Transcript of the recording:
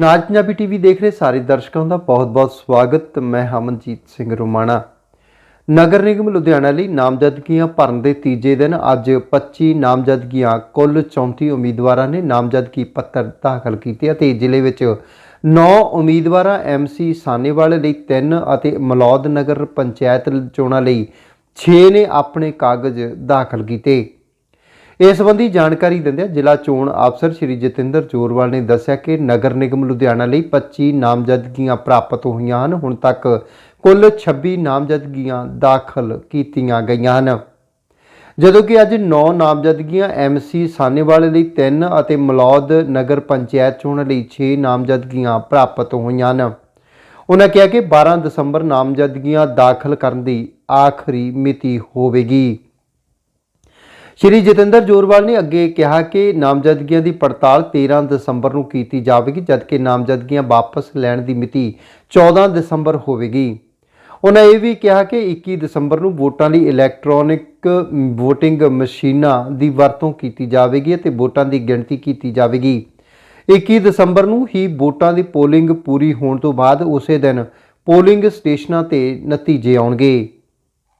ਨਾਜ Punjabi TV ਦੇਖ ਰਹੇ ਸਾਰੇ ਦਰਸ਼ਕਾਂ ਦਾ ਬਹੁਤ-ਬਹੁਤ ਸਵਾਗਤ, ਮੈਂ ਹਮਨਜੀਤ ਸਿੰਘ ਰੋਮਾਣਾ। ਨਗਰ ਨਿਗਮ ਲੁਧਿਆਣਾ ਲਈ ਨਾਮਜ਼ਦਗੀਆਂ ਭਰਨ ਦੇ ਤੀਜੇ ਦਿਨ ਅੱਜ 25 ਨਾਮਜ਼ਦਗੀਆਂ, ਕੁੱਲ 34 ਉਮੀਦਵਾਰਾਂ ਨੇ ਨਾਮਜ਼ਦਗੀ ਪੱਤਰ ਦਾਖਲ ਕੀਤੇ ਅਤੇ ਜ਼ਿਲ੍ਹੇ ਵਿੱਚ 9 ਉਮੀਦਵਾਰਾਂ ਐਮਸੀ ਸਾਨੇਵਾਲ ਲਈ 3 ਅਤੇ ਮਲੌਦ ਨਗਰ ਪੰਚਾਇਤ ਚੋਣਾਂ ਲਈ 6 ਨੇ ਆਪਣੇ ਕਾਗਜ਼ ਦਾਖਲ ਕੀਤੇ। ਇਸ ਸੰਬੰਧੀ ਜਾਣਕਾਰੀ ਦਿੰਦਿਆਂ ਜ਼ਿਲ੍ਹਾ ਚੋਣ ਅਫਸਰ ਸ਼੍ਰੀ ਜਤਿੰਦਰ ਜੋਰਵਾਲ ਨੇ ਦੱਸਿਆ ਕਿ ਨਗਰ ਨਿਗਮ ਲੁਧਿਆਣਾ ਲਈ 25 ਨਾਮਜ਼ਦਗੀਆਂ ਪ੍ਰਾਪਤ ਹੋਈਆਂ ਹਨ। ਹੁਣ ਤੱਕ ਕੁੱਲ 26 ਨਾਮਜ਼ਦਗੀਆਂ ਦਾਖਲ ਕੀਤੀਆਂ ਗਈਆਂ ਹਨ। ਜਦੋਂ ਕਿ ਅੱਜ 9 ਨਾਮਜ਼ਦਗੀਆਂ ਐਮਸੀ ਸਾਨੇਵਾਲ ਲਈ 3 ਅਤੇ ਮਲੌਦ ਨਗਰ ਪੰਚਾਇਤ ਚੋਣ ਲਈ 6 ਨਾਮਜ਼ਦਗੀਆਂ ਪ੍ਰਾਪਤ ਹੋਈਆਂ ਹਨ। ਉਹਨਾਂ ਕਿਹਾ ਕਿ 12 ਦਸੰਬਰ ਨਾਮਜ਼ਦਗੀਆਂ ਦਾਖਲ ਕਰਨ ਦੀ ਆਖਰੀ ਮਿਤੀ ਹੋਵੇਗੀ। ਸ਼੍ਰੀ ਜਤਿੰਦਰ ਜੋਰਵਾਲ ਨੇ ਅੱਗੇ ਕਿਹਾ ਕਿ ਨਾਮਜ਼ਦਗੀਆਂ ਦੀ ਪੜਤਾਲ 13 ਦਸੰਬਰ ਨੂੰ ਕੀਤੀ ਜਾਵੇਗੀ, ਜਦਕਿ ਨਾਮਜ਼ਦਗੀਆਂ ਵਾਪਸ ਲੈਣ ਦੀ ਮਿਤੀ 14 ਦਸੰਬਰ ਹੋਵੇਗੀ। ਉਹਨਾਂ ਇਹ ਵੀ ਕਿਹਾ ਕਿ 21 ਦਸੰਬਰ ਨੂੰ ਵੋਟਾਂ ਲਈ ਇਲੈਕਟ੍ਰੋਨਿਕ VOTING ਮਸ਼ੀਨਾਂ ਦੀ ਵਰਤੋਂ ਕੀਤੀ ਜਾਵੇਗੀ ਅਤੇ ਵੋਟਾਂ ਦੀ ਗਿਣਤੀ ਕੀਤੀ ਜਾਵੇਗੀ। 21 ਦਸੰਬਰ ਨੂੰ ਹੀ ਵੋਟਾਂ ਦੀ ਪੋਲਿੰਗ ਪੂਰੀ ਹੋਣ ਤੋਂ ਬਾਅਦ ਉਸੇ ਦਿਨ ਪੋਲਿੰਗ ਸਟੇਸ਼ਨਾਂ ਤੇ ਨਤੀਜੇ ਆਉਣਗੇ।